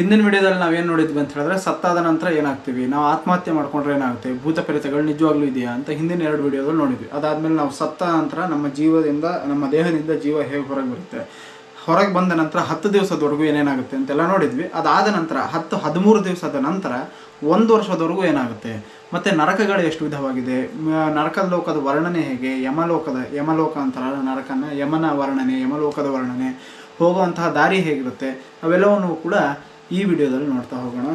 ಹಿಂದಿನ ವಿಡಿಯೋದಲ್ಲಿ ನಾವೇನು ನೋಡಿದ್ವಿ ಅಂತ ಹೇಳಿದ್ರೆ ಸತ್ತಾದ ನಂತರ ಏನಾಗ್ತೀವಿ? ನಾವು ಆತ್ಮಹತ್ಯೆ ಮಾಡ್ಕೊಂಡ್ರೆ ಏನಾಗುತ್ತೆ? ಭೂತ ಪ್ರೇತಗಳು ನಿಜವಾಗ್ಲೂ ಇದೆಯಾ ಅಂತ ಹಿಂದಿನ ಎರಡು ವಿಡಿಯೋದಲ್ಲಿ ನೋಡಿದ್ವಿ. ಅದಾದಮೇಲೆ ನಾವು ಸತ್ತ ನಂತರ ನಮ್ಮ ಜೀವದಿಂದ, ನಮ್ಮ ದೇಹದಿಂದ ಜೀವ ಹೇಗೆ ಹೊರಗೆ ಬರುತ್ತೆ? ಹೊರಗೆ ಬಂದ ನಂತರ ಹತ್ತು ದಿವಸದವರೆಗೂ ಏನೇನಾಗುತ್ತೆ ಅಂತೆಲ್ಲ ನೋಡಿದ್ವಿ. ಅದಾದ ನಂತರ ಹತ್ತು, ಹದಿಮೂರು ದಿವಸದ ನಂತರ ಒಂದು ವರ್ಷದವರೆಗೂ ಏನಾಗುತ್ತೆ? ಮತ್ತೆ ನರಕಗಳು ಎಷ್ಟು ವಿಧವಾಗಿದೆ? ನರಕ ನರಕದ ಲೋಕದ ವರ್ಣನೆ ಹೇಗೆ? ಯಮಲೋಕದ, ಯಮಲೋಕ ಅಂತಾರಲ್ಲ ನರಕನ, ಯಮನ ವರ್ಣನೆ, ಯಮಲೋಕದ ವರ್ಣನೆ, ಹೋಗುವಂತಹ ದಾರಿ ಹೇಗಿರುತ್ತೆ? ಅವೆಲ್ಲವನ್ನು ಕೂಡ ಈ ವಿಡಿಯೋದಲ್ಲಿ ನೋಡ್ತಾ ಹೋಗೋಣ.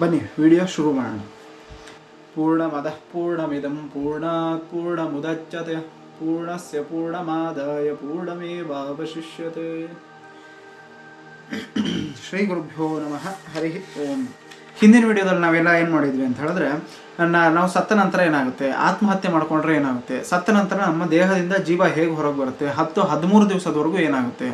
ಬನ್ನಿ, ವಿಡಿಯೋ ಶುರು ಮಾಡೋಣ. ಪೂರ್ಣಮದ ಪೂರ್ಣಮಿದಂ ಪೂರ್ಣಾತ್ ಪೂರ್ಣಮುದಚ್ಯತೆ, ಪೂರ್ಣಸ್ಯ ಪೂರ್ಣಮಾದಾಯ, ಪೂರ್ಣಮೇವಾವಶಿಷ್ಯತೆ. ಶ್ರೀ ಗುರುಭ್ಯೋ ನಮಃ. ಹರಿ ಓಂ. ಹಿಂದಿನ ವಿಡಿಯೋದಲ್ಲಿ ನಾವೆಲ್ಲ ಏನು ಮಾಡಿದ್ವಿ ಅಂತ ಹೇಳಿದ್ರೆ ನಾವು ಸತ್ತ ನಂತರ ಏನಾಗುತ್ತೆ? ಆತ್ಮಹತ್ಯೆ ಮಾಡಿಕೊಂಡ್ರೆ ಏನಾಗುತ್ತೆ? ಸತ್ತ ನಂತರ ನಮ್ಮ ದೇಹದಿಂದ ಜೀವ ಹೇಗೆ ಹೊರಗೆ ಬರುತ್ತೆ? ಹತ್ತು ಹದಿಮೂರು ದಿವಸದವರೆಗೂ ಏನಾಗುತ್ತೆ?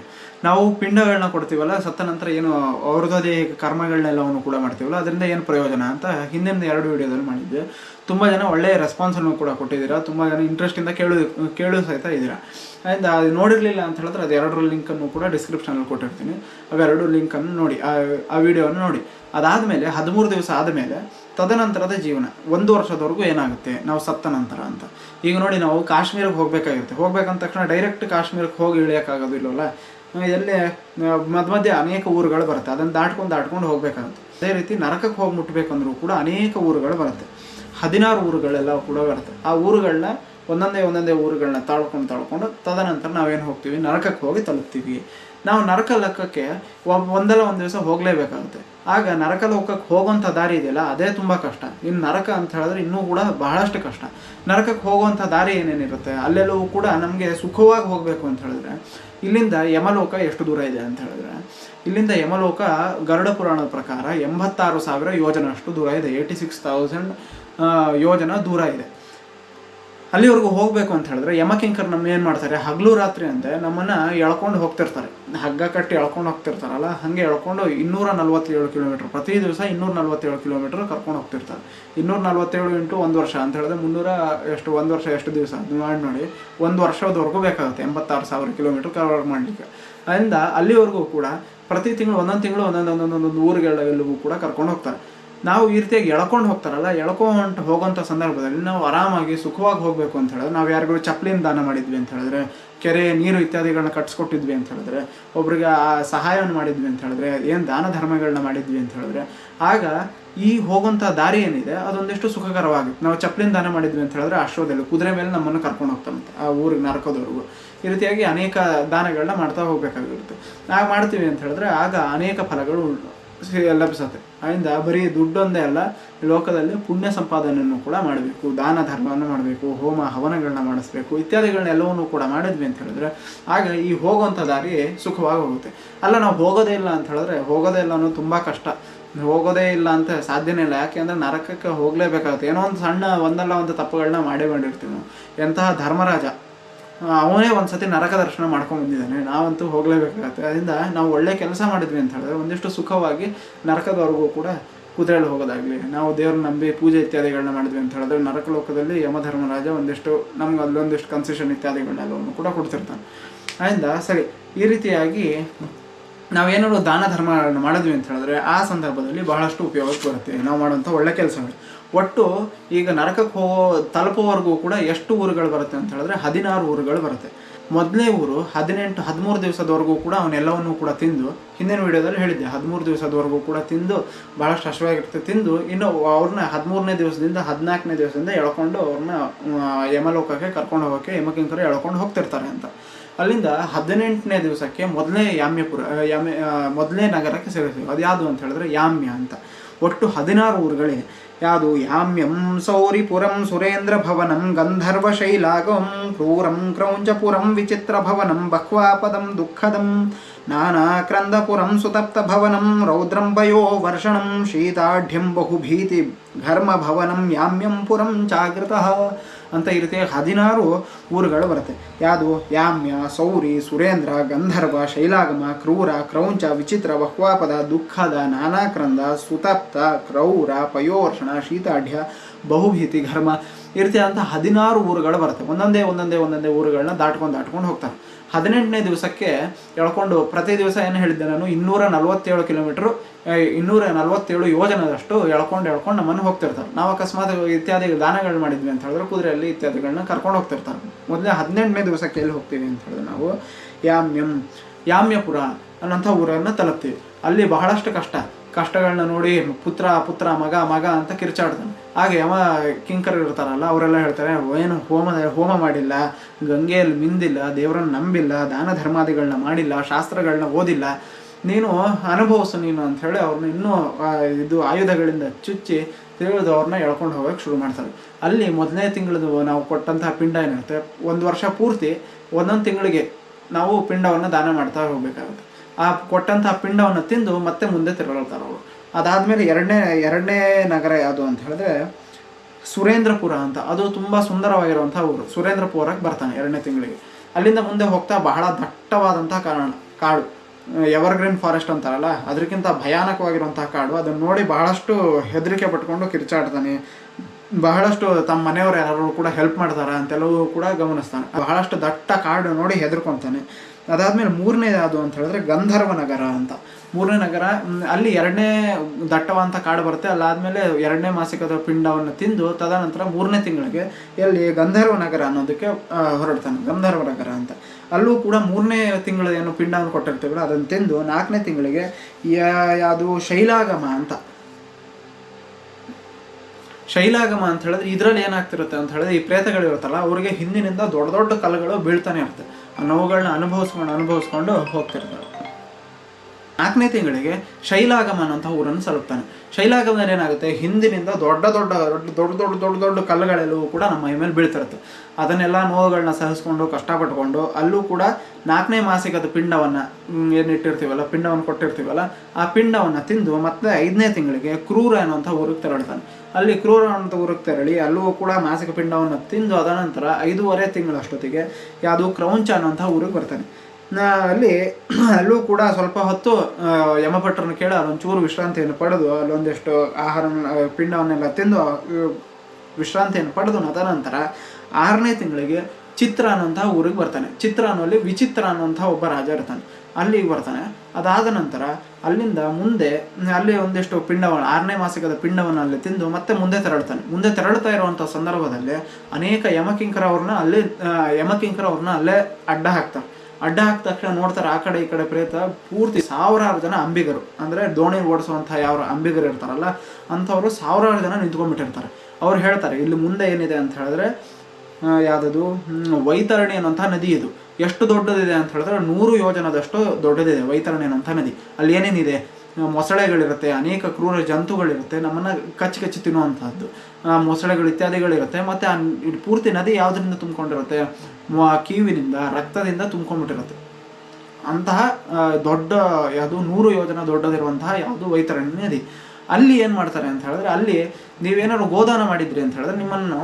ನಾವು ಪಿಂಡಗಳನ್ನ ಕೊಡ್ತೀವಲ್ಲ, ಸತ್ತ ನಂತರ ಏನು ಅವ್ರದ್ದೇ ಕರ್ಮಗಳನ್ನೆಲ್ಲವನ್ನು ಕೂಡ ಮಾಡ್ತೀವಲ್ಲ, ಅದರಿಂದ ಏನು ಪ್ರಯೋಜನ ಅಂತ ಹಿಂದಿನ ಎರಡು ವಿಡಿಯೋದಲ್ಲಿ ಮಾಡಿದ್ವಿ. ತುಂಬ ಜನ ಒಳ್ಳೆಯ ರೆಸ್ಪಾನ್ಸನ್ನು ಕೂಡ ಕೊಟ್ಟಿದ್ದೀರಾ, ತುಂಬ ಜನ ಇಂಟ್ರೆಸ್ಟಿಂದ ಕೇಳು ಕೇಳು ಸಹಿತ ಇದ್ದೀರಾ. ಆ್ಯಂಡ್ ಅದು ನೋಡಿರಲಿಲ್ಲ ಅಂತ ಹೇಳಿದ್ರೆ ಅದು ಎರಡರ ಲಿಂಕನ್ನು ಕೂಡ ಡಿಸ್ಕ್ರಿಪ್ಷನಲ್ಲಿ ಕೊಟ್ಟಿರ್ತೀನಿ. ಅವೆರಡು ಲಿಂಕನ್ನು ನೋಡಿ, ಆ ವಿಡಿಯೋವನ್ನು ನೋಡಿ. ಅದಾದಮೇಲೆ ಹದಿಮೂರು ದಿವಸ ಆದಮೇಲೆ ತದನಂತರದ ಜೀವನ, ಒಂದು ವರ್ಷದವರೆಗೂ ಏನಾಗುತ್ತೆ? ನಾವು ಸತ್ತ ನಂತರ ಅಂತ. ಈಗ ನೋಡಿ, ನಾವು ಕಾಶ್ಮೀರಕ್ಕೆ ಹೋಗಬೇಕಾಗಿರುತ್ತೆ. ಹೋಗ್ಬೇಕಂದ ತಕ್ಷಣ ಡೈರೆಕ್ಟ್ ಕಾಶ್ಮೀರಕ್ಕೆ ಹೋಗಿ ಇಳಿಯೋಕ್ಕಾಗೋದಿಲ್ಲವಲ್ಲ ಎಲ್ಲೇ ಮಧ್ಯ ಮಧ್ಯೆ ಅನೇಕ ಊರುಗಳು ಬರುತ್ತೆ. ಅದನ್ನು ದಾಟ್ಕೊಂಡು ದಾಟ್ಕೊಂಡು ಹೋಗಬೇಕಾಗುತ್ತೆ. ಅದೇ ರೀತಿ ನರಕಕ್ಕೆ ಹೋಗಿ ಮುಟ್ಟಬೇಕಂದ್ರೂ ಕೂಡ ಅನೇಕ ಊರುಗಳು ಬರುತ್ತೆ. ಹದಿನಾರು ಊರುಗಳೆಲ್ಲ ಕೂಡ ಬರುತ್ತೆ. ಆ ಊರುಗಳನ್ನ ಒಂದೊಂದೇ ಒಂದೊಂದೇ ಊರುಗಳನ್ನ ತಾಳ್ಕೊಂಡು ತಾಳ್ಕೊಂಡು ತದನಂತರ ನಾವೇನು ಹೋಗ್ತೀವಿ? ನರಕಕ್ಕೆ ಹೋಗಿ ತಲುಪ್ತೀವಿ. ನಾವು ನರಕ ಲೋಕಕ್ಕೆ ಒಂದಲ್ಲ ಒಂದು ದಿವಸ ಹೋಗಲೇಬೇಕಾಗುತ್ತೆ. ಆಗ ನರಕ ಲೋಕಕ್ಕೆ ಹೋಗೋಂಥ ದಾರಿ ಇದೆಯಲ್ಲ, ಅದೇ ತುಂಬ ಕಷ್ಟ. ಇನ್ನು ನರಕ ಅಂತ ಹೇಳಿದ್ರೆ ಇನ್ನೂ ಕೂಡ ಬಹಳಷ್ಟು ಕಷ್ಟ. ನರಕಕ್ಕೆ ಹೋಗುವಂಥ ದಾರಿ ಏನೇನಿರುತ್ತೆ? ಅಲ್ಲೆಲ್ಲವೂ ಕೂಡ ನಮಗೆ ಸುಖವಾಗಿ ಹೋಗಬೇಕು ಅಂತ ಹೇಳಿದ್ರೆ, ಇಲ್ಲಿಂದ ಯಮಲೋಕ ಎಷ್ಟು ದೂರ ಇದೆ ಅಂತ ಹೇಳಿದ್ರೆ, ಇಲ್ಲಿಂದ ಯಮಲೋಕ ಗರುಡ ಪುರಾಣದ ಪ್ರಕಾರ ಎಂಬತ್ತಾರು ಸಾವಿರ ಯೋಜನೆ ಅಷ್ಟು ದೂರ ಇದೆ. ಏಯ್ಟಿ ಸಿಕ್ಸ್ ತೌಸಂಡ್ ಯೋಜನ ದೂರ ಇದೆ. ಅಲ್ಲಿವರೆಗೂ ಹೋಗಬೇಕು ಅಂತ ಹೇಳಿದ್ರೆ ಯಮಕಿಂಕರ್ ನಮ್ಮ ಏನು ಮಾಡ್ತಾರೆ? ಹಗಲು ರಾತ್ರಿ ಅಂತೆ ನಮ್ಮನ್ನು ಎಳ್ಕೊಂಡು ಹೋಗ್ತಿರ್ತಾರೆ. ಹಗ್ಗ ಕಟ್ಟಿ ಎಳ್ಕೊಂಡು ಹೋಗ್ತಿರ್ತಾರಲ್ಲ, ಹಾಗೆ ಎಳ್ಕೊಂಡು ಇನ್ನೂರ ನಲ್ವತ್ತೇಳು ಕಿಲೋಮೀಟ್ರ್, ಪ್ರತಿ ದಿವಸ ಇನ್ನೂರ ನಲ್ವತ್ತೇಳು ಕಿಲೋಮೀಟ್ರ್ ಕರ್ಕೊಂಡು ಹೋಗ್ತಿರ್ತಾರೆ. ಇನ್ನೂರ ನಲ್ವತ್ತೇಳು ಇಂಟು ಒಂದು ವರ್ಷ ಅಂತ ಹೇಳಿದ್ರೆ ಮುನ್ನೂರ ಎಷ್ಟು, ಒಂದು ವರ್ಷ ಎಷ್ಟು ದಿವಸ ಅದು ಮಾಡಿ ನೋಡಿ, ಒಂದು ವರ್ಷದವರೆಗೂ ಬೇಕಾಗುತ್ತೆ, ಎಂಬತ್ತಾರು ಸಾವಿರ ಕಿಲೋಮೀಟ್ರ್ ಕವರ್ ಮಾಡಲಿಕ್ಕೆ. ಅದರಿಂದ ಅಲ್ಲಿವರೆಗೂ ಕೂಡ ಪ್ರತಿ ತಿಂಗಳು ಒಂದೊಂದು ತಿಂಗಳು ಒಂದೊಂದು ಒಂದೊಂದು ಊರುಗಳೆಲ್ಲವೂ ಕೂಡ ಕರ್ಕೊಂಡು ಹೋಗ್ತಾರೆ. ನಾವು ಈ ರೀತಿಯಾಗಿ ಎಳ್ಕೊಂಡು ಹೋಗ್ತಾರಲ್ಲ, ಎಳ್ಕೊಂಡು ಹೋಗೋಂಥ ಸಂದರ್ಭದಲ್ಲಿ ನಾವು ಆರಾಮಾಗಿ ಸುಖವಾಗಿ ಹೋಗಬೇಕು ಅಂತ ಹೇಳಿದ್ರೆ, ನಾವು ಯಾರಿಗೂ ಚಪ್ಪಲಿನ ದಾನ ಮಾಡಿದ್ವಿ ಅಂತ ಹೇಳಿದ್ರೆ, ಕೆರೆ, ನೀರು ಇತ್ಯಾದಿಗಳನ್ನ ಕಟ್ಸ್ಕೊಟ್ಟಿದ್ವಿ ಅಂತ ಹೇಳಿದ್ರೆ, ಒಬ್ರಿಗೆ ಆ ಸಹಾಯವನ್ನು ಮಾಡಿದ್ವಿ ಅಂತ ಹೇಳಿದ್ರೆ, ಏನು ದಾನ ಧರ್ಮಗಳನ್ನ ಮಾಡಿದ್ವಿ ಅಂತ ಹೇಳಿದ್ರೆ, ಆಗ ಈ ಹೋಗುವಂಥ ದಾರಿ ಏನಿದೆ, ಅದೊಂದಿಷ್ಟು ಸುಖಕರವಾಗಿತ್ತು. ನಾವು ಚಪ್ಪಲಿನ ದಾನ ಮಾಡಿದ್ವಿ ಅಂತ ಹೇಳಿದ್ರೆ ಅಶ್ವದಲ್ಲಿ ಕುದುರೆ ಮೇಲೆ ನಮ್ಮನ್ನು ಕರ್ಕೊಂಡು ಹೋಗ್ತಾರಂತೆ ಆ ಊರಿಗೆ ನರಕೋದವ್ರಿಗೂ. ಈ ರೀತಿಯಾಗಿ ಅನೇಕ ದಾನಗಳನ್ನ ಮಾಡ್ತಾ ಹೋಗ್ಬೇಕಾಗಿರುತ್ತೆ. ನಾವು ಮಾಡ್ತೀವಿ ಅಂತ ಹೇಳಿದ್ರೆ, ಆಗ ಅನೇಕ ಫಲಗಳು ಲಭಿಸುತ್ತೆ ಆದ್ದರಿಂದ ಬರೀ ದುಡ್ಡೊಂದೇ ಅಲ್ಲ ಲೋಕದಲ್ಲಿ ಪುಣ್ಯ ಸಂಪಾದನೆಯನ್ನು ಕೂಡ ಮಾಡಬೇಕು, ದಾನ ಧರ್ಮವನ್ನು ಮಾಡಬೇಕು, ಹೋಮ ಹವನಗಳನ್ನ ಮಾಡಿಸ್ಬೇಕು ಇತ್ಯಾದಿಗಳನ್ನೆಲ್ಲವನ್ನೂ ಕೂಡ ಮಾಡಿದ್ವಿ ಅಂತ ಹೇಳಿದ್ರೆ, ಆಗ ಈ ಹೋಗುವಂಥ ದಾರಿ ಸುಖವಾಗಿ ಹೋಗುತ್ತೆ. ಅಲ್ಲ, ನಾವು ಹೋಗೋದೇ ಇಲ್ಲ ಅಂತ ಹೇಳಿದ್ರೆ ಹೋಗೋದೇ ಇಲ್ಲ ಅನ್ನೋದು ತುಂಬ ಕಷ್ಟ. ಹೋಗೋದೇ ಇಲ್ಲ ಅಂತ ಸಾಧ್ಯನೇ ಇಲ್ಲ. ಯಾಕೆ ಅಂದರೆ ನರಕಕ್ಕೆ ಹೋಗಲೇಬೇಕಾಗುತ್ತೆ. ಏನೋ ಒಂದು ಸಣ್ಣ ಒಂದಲ್ಲ ಒಂದು ತಪ್ಪುಗಳನ್ನ ಮಾಡೇ ಮಾಡಿರ್ತೀವಿ ನಾವು. ಎಂತಹ ಧರ್ಮರಾಜ ಅವನೇ ಒಂದ್ಸತಿ ನರಕ ದರ್ಶನ ಮಾಡ್ಕೊಂಡು ಬಂದಿದ್ದಾನೆ. ನಾವಂತೂ ಹೋಗಲೇಬೇಕಾಗತ್ತೆ. ಅದರಿಂದ ನಾವು ಒಳ್ಳೆ ಕೆಲಸ ಮಾಡಿದ್ವಿ ಅಂತ ಹೇಳಿದ್ರೆ ಒಂದಿಷ್ಟು ಸುಖವಾಗಿ ನರಕದವರೆಗೂ ಕೂಡ ಕುದುರೆಯಲ್ಲಿ ಹೋಗೋದಾಗಲಿ, ನಾವು ದೇವ್ರನ್ನ ನಂಬಿ ಪೂಜೆ ಇತ್ಯಾದಿಗಳನ್ನ ಮಾಡಿದ್ವಿ ಅಂತ ಹೇಳಿದ್ರೆ ನರಕ ಲೋಕದಲ್ಲಿ ಯಮಧರ್ಮರಾಜ ಒಂದಿಷ್ಟು ನಮ್ಗೆ ಅಲ್ಲೊಂದಿಷ್ಟು ಕನ್ಸೆಷನ್ ಇತ್ಯಾದಿಗಳನ್ನೆಲ್ಲವನ್ನು ಕೂಡ ಕೊಡ್ತಿರ್ತಾನೆ. ಅದರಿಂದ ಸರಿ, ಈ ರೀತಿಯಾಗಿ ನಾವೇನಾದ್ರು ದಾನ ಧರ್ಮಗಳನ್ನು ಮಾಡಿದ್ವಿ ಅಂತ ಹೇಳಿದ್ರೆ ಆ ಸಂದರ್ಭದಲ್ಲಿ ಬಹಳಷ್ಟು ಉಪಯೋಗಕ್ಕೆ ಬರುತ್ತೆ. ನಾವು ಮಾಡುವಂಥ ಒಳ್ಳೆ ಕೆಲಸಗಳು. ಒಟ್ಟು ಈಗ ನರಕಕ್ಕೆ ಹೋಗೋ ತಲುಪೋವರೆಗೂ ಕೂಡ ಎಷ್ಟು ಊರುಗಳು ಬರುತ್ತೆ ಅಂತ ಹೇಳಿದ್ರೆ ಹದಿನಾರು ಊರುಗಳು ಬರುತ್ತೆ. ಮೊದಲನೇ ಊರು ಹದಿನೆಂಟು, ಹದಿಮೂರು ದಿವಸದವರೆಗೂ ಕೂಡ ಅವನ್ನೆಲ್ಲವನ್ನೂ ಕೂಡ ತಿಂದು, ಹಿಂದಿನ ವಿಡಿಯೋದಲ್ಲಿ ಹೇಳಿದ್ದೆ, ಹದಿಮೂರು ದಿವಸದವರೆಗೂ ಕೂಡ ತಿಂದು ಭಾಳಷ್ಟು ಹಸಿವಾಗಿರುತ್ತೆ, ತಿಂದು, ಇನ್ನು ಅವ್ರನ್ನ ಹದಿಮೂರನೇ ದಿವಸದಿಂದ ಹದಿನಾಲ್ಕನೇ ದಿವಸದಿಂದ ಎಳ್ಕೊಂಡು ಅವ್ರನ್ನ ಯಮಲೋಕಕ್ಕೆ ಕರ್ಕೊಂಡು ಹೋಗೋಕ್ಕೆ, ಯಮಕಿಂಕರು ಎಳ್ಕೊಂಡು ಹೋಗ್ತಿರ್ತಾರೆ ಅಂತ. ಅಲ್ಲಿಂದ ಹದಿನೆಂಟನೇ ದಿವಸಕ್ಕೆ ಮೊದಲನೇ ಯಾಮ್ಯಪುರ ಯಾಮ್ಯ ಮೊದಲನೇ ನಗರಕ್ಕೆ ಸೇರಿಸ್ತೀವಿ ಅದು ಯಾವುದು ಅಂತ ಹೇಳಿದ್ರೆ ಯಾಮ್ಯ ಅಂತ. ಒಟ್ಟು ಹದಿನಾರು ಊರುಗಳಿವೆ. ಯಾವುದು? ಯಾಮ್ಯಂ ಸೌರಿಪುರಂ ಸುರೇಂದ್ರ ಭವನಂ ಗಂಧರ್ವ ಶೈಲಾಗಂ ಕ್ರೂರಂ ಕ್ರೌಂಚಪುರಂ ವಿಚಿತ್ರ ಭವನಂ ಬಹ್ವಾಪದಂ ದುಃಖದಂ ನಾನಾ ಕ್ರಂದಪುರಂ ಸುತಪ್ತ ಭವನಂ ರೌದ್ರಂ ವಯೋ ವರ್ಷಣಂ ಶೀತಾಢ್ಯಂ ಬಹುಭೀತಿ ಘರ್ಮ ಭವನಂ ಯಾಮ್ಯಂ ಪುರಂ ಜಾಗೃತಃ ಅಂತ ಈ ರೀತಿ ಹದಿನಾರು ಊರುಗಳು ಬರುತ್ತೆ. ಯಾವುದು? ಯಾಮ್ಯ, ಸೌರಿ, ಸುರೇಂದ್ರ, ಗಂಧರ್ವ, ಶೈಲಾಗಮ, ಕ್ರೂರ, ಕ್ರೌಂಚ, ವಿಚಿತ್ರ ವಹ್ವಾಪದ ದುಃಖದ, ನಾನಾಕ್ರಂದ, ಸುತಪ್ತ, ಕ್ರೌರ, ಪಯೋರ್ಷಣ, ಶೀತಾಢ್ಯ, ಬಹುಭೀತಿ, ಘರ್ಮ ಈ ಅಂತ ಹದಿನಾರು ಊರುಗಳು ಬರುತ್ತೆ. ಒಂದೊಂದೇ ಒಂದೊಂದೇ ಒಂದೊಂದೇ ಊರುಗಳನ್ನ ದಾಟ್ಕೊಂಡು ದಾಟ್ಕೊಂಡು ಹೋಗ್ತಾರೆ. ಹದಿನೆಂಟನೇ ದಿವಸಕ್ಕೆ ಎಳ್ಕೊಂಡು ಪ್ರತಿ ದಿವಸ ಏನು ಹೇಳಿದ್ದೆ ನಾನು? ಇನ್ನೂರ ನಲವತ್ತೇಳು ಕಿಲೋಮೀಟ್ರ್ ಇನ್ನೂರ ನಲವತ್ತೇಳು ಯೋಜನದಷ್ಟು ಎಳ್ಕೊಂಡು ಎಳ್ಕೊಂಡು ನಮ್ಮನ್ನು ಹೋಗ್ತಿರ್ತಾರೆ. ನಾವು ಅಕಸ್ಮಾತ್ ಇತ್ಯಾದಿ ದಾನಗಳು ಮಾಡಿದ್ವಿ ಅಂತ ಹೇಳಿದ್ರೆ ಕುದುರೆಯಲ್ಲಿ ಇತ್ಯಾದಿಗಳನ್ನ ಕರ್ಕೊಂಡು ಹೋಗ್ತಿರ್ತಾರೆ. ಮೊದಲೇ ಹದಿನೆಂಟನೇ ದಿವಸಕ್ಕೆ ಎಲ್ಲಿ ಹೋಗ್ತೀವಿ ಅಂತ ಹೇಳಿದ್ರೆ ನಾವು ಯಾಮ್ಯಂ, ಯಾಮ್ಯಪುರ ಅನ್ನೋಂಥ ಊರನ್ನು ತಲುಪ್ತೀವಿ. ಅಲ್ಲಿ ಬಹಳಷ್ಟು ಕಷ್ಟ. ಕಷ್ಟಗಳನ್ನ ನೋಡಿ ಪುತ್ರ ಪುತ್ರ, ಮಗ ಮಗ ಅಂತ ಕಿರ್ಚಾಡ್ತಾನೆ. ಹಾಗೆ ಯಮ ಕಿಂಕರ್ ಇರ್ತಾರಲ್ಲ ಅವರೆಲ್ಲ ಹೇಳ್ತಾರೆ, ಏನು ಹೋಮ ಹೋಮ ಮಾಡಿಲ್ಲ, ಗಂಗೆಯಲ್ಲಿ ಮಿಂದಿಲ್ಲ, ದೇವರನ್ನು ನಂಬಿಲ್ಲ, ದಾನ ಧರ್ಮಾದಿಗಳನ್ನ ಮಾಡಿಲ್ಲ ಶಾಸ್ತ್ರಗಳನ್ನ ಓದಿಲ್ಲ, ನೀನು ಅನುಭವಿಸು ನೀನು ಅಂತ ಹೇಳಿ ಅವ್ರನ್ನ ಇನ್ನೂ ಇದು ಆಯುಧಗಳಿಂದ ಚುಚ್ಚಿ ತಿಳಿದು ಅವ್ರನ್ನ ಎಳ್ಕೊಂಡು ಹೋಗಕ್ಕೆ ಶುರು ಮಾಡ್ತಾರೆ. ಅಲ್ಲಿ ಮೊದಲನೇ ತಿಂಗಳದು ನಾವು ಕೊಟ್ಟಂತಹ ಪಿಂಡ ಏನಿರುತ್ತೆ, ಒಂದು ವರ್ಷ ಪೂರ್ತಿ, ಒಂದೊಂದು ತಿಂಗಳಿಗೆ ನಾವು ಪಿಂಡವನ್ನು ದಾನ ಮಾಡ್ತಾ ಹೋಗ್ಬೇಕಾಗುತ್ತೆ. ಆ ಕೊಟ್ಟಂತಹ ಪಿಂಡವನ್ನು ತಿಂದು ಮತ್ತೆ ಮುಂದೆ ತೆರಳುತ್ತಾರೆ ಅವರು. ಅದಾದಮೇಲೆ ಎರಡನೇ ಎರಡನೇ ನಗರ ಯಾವುದು ಅಂತ ಹೇಳಿದ್ರೆ ಸುರೇಂದ್ರಪುರ ಅಂತ. ಅದು ತುಂಬ ಸುಂದರವಾಗಿರುವಂಥ ಊರು. ಸುರೇಂದ್ರಪುರಕ್ಕೆ ಬರ್ತಾನೆ ಎರಡನೇ ತಿಂಗಳಿಗೆ. ಅಲ್ಲಿಂದ ಮುಂದೆ ಹೋಗ್ತಾ ಬಹಳ ದಟ್ಟವಾದಂಥ ಕಾರಣ, ಕಾಡು. ಎವರ್ಗ್ರೀನ್ ಫಾರೆಸ್ಟ್ ಅಂತಾರಲ್ಲ, ಅದಕ್ಕಿಂತ ಭಯಾನಕವಾಗಿರುವಂತಹ ಕಾಡು. ಅದನ್ನು ನೋಡಿ ಬಹಳಷ್ಟು ಹೆದರಿಕೆ ಪಟ್ಕೊಂಡು ಕಿರ್ಚಾಡ್ತಾನೆ. ಬಹಳಷ್ಟು ತಮ್ಮ ಮನೆಯವರು ಯಾರು ಕೂಡ ಹೆಲ್ಪ್ ಮಾಡ್ತಾರ ಅಂತೆಲ್ಲವೂ ಕೂಡ ಗಮನಿಸ್ತಾನೆ. ಬಹಳಷ್ಟು ದಟ್ಟ ಕಾಡು ನೋಡಿ ಹೆದರ್ಕೊಂತಾನೆ. ಅದಾದ್ಮೇಲೆ ಮೂರನೇ ಯಾವುದು ಅಂತ ಹೇಳಿದ್ರೆ ಗಂಧರ್ವ ನಗರ ಅಂತ. ಮೂರನೇ ನಗರ ಅಲ್ಲಿ ಎರಡನೇ ದಟ್ಟವಂತ ಕಾಡು ಬರುತ್ತೆ. ಅಲ್ಲಾದಮೇಲೆ ಎರಡನೇ ಮಾಸಿಕದ ಪಿಂಡವನ್ನು ತಿಂದು ತದನಂತರ ಮೂರನೇ ತಿಂಗಳಿಗೆ ಎಲ್ಲಿ ಗಂಧರ್ವ ನಗರ ಅನ್ನೋದಕ್ಕೆ ಹೊರಡ್ತಾನೆ. ಗಂಧರ್ವ ನಗರ ಅಂತ. ಅಲ್ಲೂ ಕೂಡ ಮೂರನೇ ತಿಂಗಳ ಏನು ಪಿಂಡವನ್ನು ಕೊಟ್ಟಿರ್ತೀವಲ್ಲ, ಅದನ್ನು ತಿಂದು ನಾಲ್ಕನೇ ತಿಂಗಳಿಗೆ ಯಾವುದು ಶೈಲಾಗಮ ಅಂತ. ಶೈಲಾಗಮ ಅಂತ ಹೇಳಿದ್ರೆ ಇದರಲ್ಲಿ ಏನಾಗ್ತಿರುತ್ತೆ ಅಂತ ಹೇಳಿದ್ರೆ ಈ ಪ್ರೇತಗಳಿರುತ್ತಲ್ಲ ಅವರಿಗೆ ಹಿಂದಿನಿಂದ ದೊಡ್ಡ ದೊಡ್ಡ ಕಲ್ಲುಗಳು ಬೀಳ್ತಾನೆ ಇರುತ್ತೆ. ಆ ನೋವುಗಳನ್ನ ಅನುಭವಿಸ್ಕೊಂಡು ಅನುಭವಿಸ್ಕೊಂಡು ಹೋಗ್ತಿರ್ತಾರೆ. ನಾಲ್ಕನೇ ತಿಂಗಳಿಗೆ ಶೈಲಾಗಮ ಅನ್ನುವಂಥ ಊರನ್ನು ತಲುಪ್ತಾನೆ ಶೈಲಾಗಮನ ಏನಾಗುತ್ತೆ? ಹಿಂದಿನಿಂದ ದೊಡ್ಡ ದೊಡ್ಡ ದೊಡ್ಡ ದೊಡ್ಡ ದೊಡ್ಡ ದೊಡ್ಡ ದೊಡ್ಡ ಕಲ್ಲುಗಳೆಲ್ಲವೂ ಕೂಡ ನಮ್ಮ ಮೈ ಮೇಲೆ ಬೀಳ್ತಿರುತ್ತೆ. ಅದನ್ನೆಲ್ಲ ನೋವುಗಳನ್ನ ಸಹಿಸ್ಕೊಂಡು, ಕಷ್ಟಪಟ್ಕೊಂಡು ಅಲ್ಲೂ ಕೂಡ ನಾಲ್ಕನೇ ಮಾಸಿಕದ ಪಿಂಡವನ್ನು ಏನಿಟ್ಟಿರ್ತೀವಲ್ಲ ಪಿಂಡವನ್ನು ಕೊಟ್ಟಿರ್ತೀವಲ್ಲ? ಆ ಪಿಂಡವನ್ನು ತಿಂದು ಮತ್ತೆ ಐದನೇ ತಿಂಗಳಿಗೆ ಕ್ರೂರ ಅನ್ನುವಂಥ ಊರಿಗೆ ತೆರಳ್ತಾನೆ ಅಲ್ಲಿ ಕ್ರೂರ ಅನ್ನುವಂಥ ಊರಿಗೆ ತೆರಳಿ ಅಲ್ಲೂ ಕೂಡ ಮಾಸಿಕ ಪಿಂಡವನ್ನು ತಿಂದು ಅದ ನಂತರ ಐದೂವರೆ ತಿಂಗಳಷ್ಟೊತ್ತಿಗೆ ಯಾವುದು ಕ್ರೌಂಚ ಅನ್ನುವಂಥ ಊರಿಗೆ ಬರ್ತಾನೆ. ಅಲ್ಲಿ ಅಲ್ಲೂ ಕೂಡ ಸ್ವಲ್ಪ ಹೊತ್ತು ಯಮಭಟ್ಟರನ್ನು ಕೇಳಿ ಅಲ್ಲೊಂಚೂರು ವಿಶ್ರಾಂತಿಯನ್ನು ಪಡೆದು, ಅಲ್ಲೊಂದಿಷ್ಟು ಆಹಾರ ಪಿಂಡವನ್ನೆಲ್ಲ ತಿಂದು ವಿಶ್ರಾಂತಿಯನ್ನು ಪಡೆದು ತದನಂತರ ಆರನೇ ತಿಂಗಳಿಗೆ ಚಿತ್ರ ಅನ್ನುವಂತಹ ಊರಿಗೆ ಬರ್ತಾನೆ. ಚಿತ್ರ ಅನ್ನೋಲ್ಲಿ ವಿಚಿತ್ರ ಅನ್ನುವಂಥ ಒಬ್ಬ ರಾಜ ಇರ್ತಾನೆ. ಅಲ್ಲಿಗೆ ಬರ್ತಾನೆ. ಅದಾದ ನಂತರ ಅಲ್ಲಿಂದ ಮುಂದೆ, ಅಲ್ಲಿ ಒಂದಿಷ್ಟು ಪಿಂಡವನ್ನು ಆರನೇ ಮಾಸಿಕದ ಪಿಂಡವನ್ನು ಅಲ್ಲಿ ತಿಂದು ಮತ್ತೆ ಮುಂದೆ ತೆರಳ್ತಾನೆ. ಮುಂದೆ ತೆರಳ್ತಾ ಇರುವಂಥ ಸಂದರ್ಭದಲ್ಲಿ ಅನೇಕ ಯಮಕಿಂಕರ ಅವ್ರನ್ನ ಅಲ್ಲಿ ಯಮಕಿಂಕರ ಅವ್ರನ್ನ ಅಲ್ಲೇ ಅಡ್ಡ ಹಾಕ್ತಾರೆ ಅಡ್ಡ ಹಾಕಿದ ತಕ್ಷಣ ನೋಡ್ತಾರೆ ಆ ಕಡೆ ಈ ಕಡೆ ಪ್ರೇತ ಪೂರ್ತಿ ಸಾವಿರಾರು ಜನ ಅಂಬಿಗರು. ಅಂದರೆ ದೋಣಿ ಓಡಿಸುವಂಥ ಯಾವ ಅಂಬಿಗರು ಇರ್ತಾರಲ್ಲ, ಅಂಥವ್ರು ಸಾವಿರಾರು ಜನ ನಿಂತ್ಕೊಂಡ್ಬಿಟ್ಟಿರ್ತಾರೆ. ಅವ್ರು ಹೇಳ್ತಾರೆ, ಇಲ್ಲಿ ಮುಂದೆ ಏನಿದೆ ಅಂತ ಹೇಳಿದ್ರೆ ಯಾವುದದು? ವೈತರಣಿ ಅನ್ನೋಂಥ ನದಿ ಇದು. ಎಷ್ಟು ದೊಡ್ಡದಿದೆ ಅಂತ ಹೇಳಿದ್ರೆ ನೂರು ಯೋಜನದಷ್ಟು ದೊಡ್ಡದಿದೆ ವೈತರಣಿ ಅನ್ನೋಂಥ ನದಿ. ಅಲ್ಲಿ ಏನೇನಿದೆ? ಮೊಸಳೆಗಳಿರುತ್ತೆ, ಅನೇಕ ಕ್ರೂರ ಜಂತುಗಳಿರುತ್ತೆ, ನಮ್ಮನ್ನು ಕಚ್ಚಿ ಕಚ್ಚಿ ತಿನ್ನುವಂಥದ್ದು ಮೊಸಳೆಗಳು ಇತ್ಯಾದಿಗಳಿರುತ್ತೆ, ಮತ್ತು ಪೂರ್ತಿ ನದಿ ಯಾವುದರಿಂದ ತುಂಬಿಕೊಂಡಿರುತ್ತೆ? ಕೀವಿನಿಂದ ರಕ್ತದಿಂದ ತುಂಬ್ಕೊಂಡ್ಬಿಟ್ಟಿರುತ್ತೆ. ಅಂತಹ ಆ, ದೊಡ್ಡ ಯಾವುದು ನೂರು ಯೋಜನ ದೊಡ್ಡದಿರುವಂತಹ ಯಾವುದು ವೈತರಣಿ ನದಿ ಅಲ್ಲಿ ಏನು ಮಾಡ್ತಾರೆ ಅಂತ ಹೇಳಿದ್ರೆ ಅಲ್ಲಿ ನೀವೇನಾದ್ರು ಗೋದಾನ ಮಾಡಿದ್ರಿ ಅಂತ ಹೇಳಿದ್ರೆ ನಿಮ್ಮನ್ನು